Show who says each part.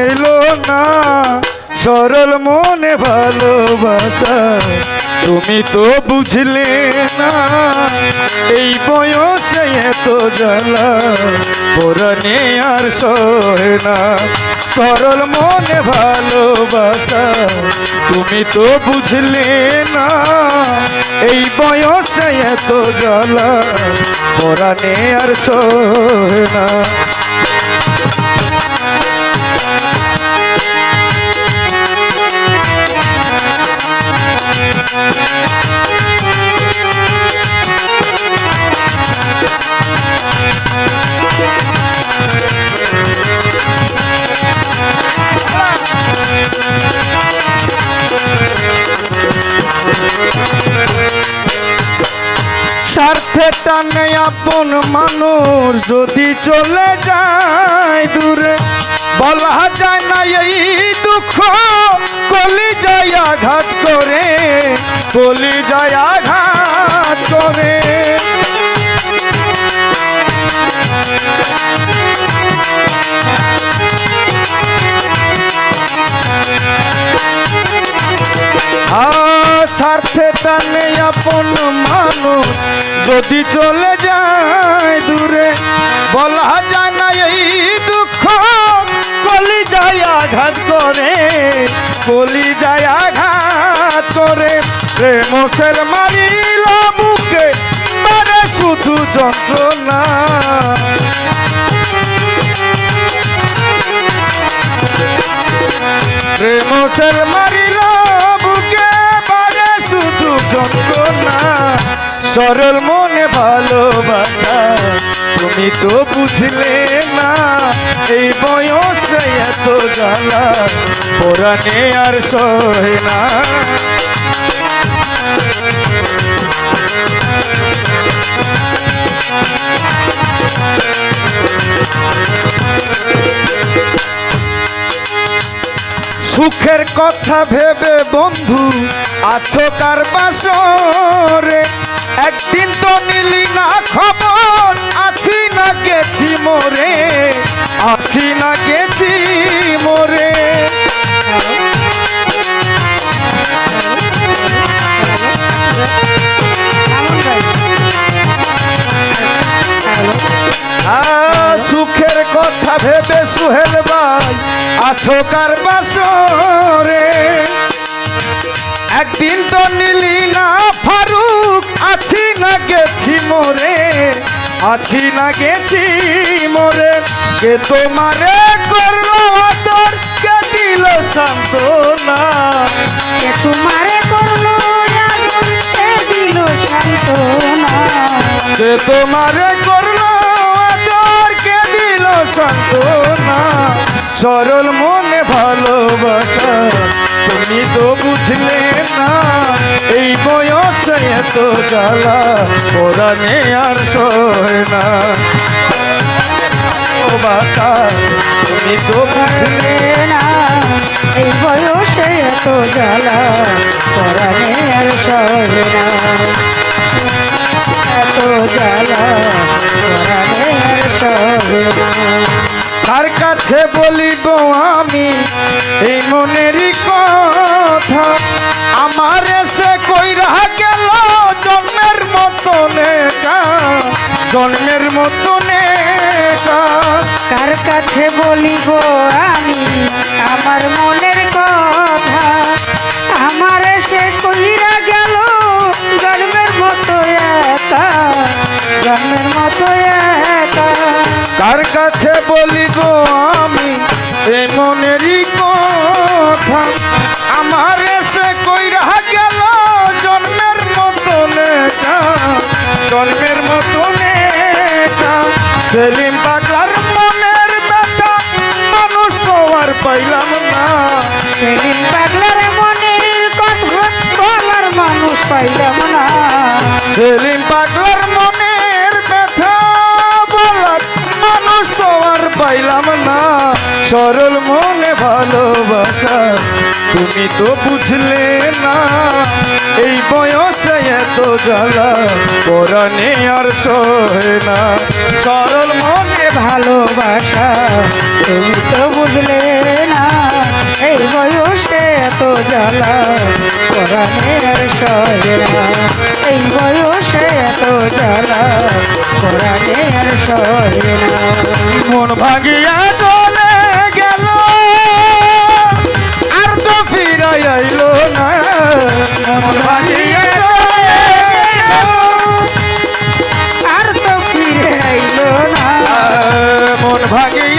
Speaker 1: এলো না। সরল মনে ভালোবাসা, তুমি তো বুঝলে না। এই বয়সে এত জ্বালা পুরনে আর সহে না। সরল মনে ভালোবাসা, তুমি তো বুঝলে না। এই বয়সে এত জ্বালা পুরনে আর সহে না। টানে আপন মানুষ, যদি চলে যায় দূরে, বলা যায় না এই দুঃখ। কলি যায় আঘাত করে কলি যায় আঘাত করে। স্বার্থে টানে আপন যদি চলে যায় দূরে, বলা যায় না এই দুঃখ। কলি যায় আঘাত করে কলি যায় আঘাত করে। প্রেম মারিল বুকে মানে শুধু যন্ত্রণা। প্রেম মারিল বুকে বাজে শুধু যন্ত্রণা। সরল মনে ভালোবাসা, তুমি তো বুঝলে না, এই বয়সে এত জ্বালা, পরাণে আর সহে না। সুখের কথা ভেবে বন্ধু, আছো কার বাসরে? একদিন তো নিলি না খবর, আছি না গেছি মোরে, আছি না গেছি মোরে। সুখের কথা ভেবে সুহেল ভাই, আছো কার বাসরে? একদিন তো নিলি না ফারুক আছি না গেছি মোরে আছি না গেছি মোরে। কে তোমারে করল আদর কে দিল সান্ত্বনা?
Speaker 2: কে তোমারে করল আদর, কে দিল সান্ত্বনা?
Speaker 1: কে তোমারে করল আদর কে দিল সান্ত্বনা? সরল এত জ্বালা পরাণে আর সয় না। বাসা তুমি তো বুঝলে
Speaker 2: না, এই বয়সে এত জ্বালা পরাণে আর সহে না।
Speaker 1: জন্মের মতন
Speaker 2: কার কাছে বলিব আমি? আমার মনের কথা। আমার সে কইরা গেল, জন্মের মতো একা। জন্মের মতো একা।
Speaker 1: কার সেলিম পাগলার মনের ব্যথা মানুষ তো আর পাইলাম না।
Speaker 2: সেদিন পাগলার মনের কথা বলার মানুষ পাইলাম না।
Speaker 1: সেলিম পাগলার মনের ব্যথা বলার মানুষ তো আর পাইলাম না। সরল মনে ভালোবাসা তুমি তো বুঝলে না। এই বয়সে এত জ্বালা। পরাণে আর না। সরল মনে
Speaker 2: ভালোবাসা তুমি তো বুঝলে না। এই বয়সে এত জ্বালা কোরআনের সহে না। এই বয়সে এত জ্বালা কোরআনের সহে না।
Speaker 1: মন ভাঙিয়া ভাঙি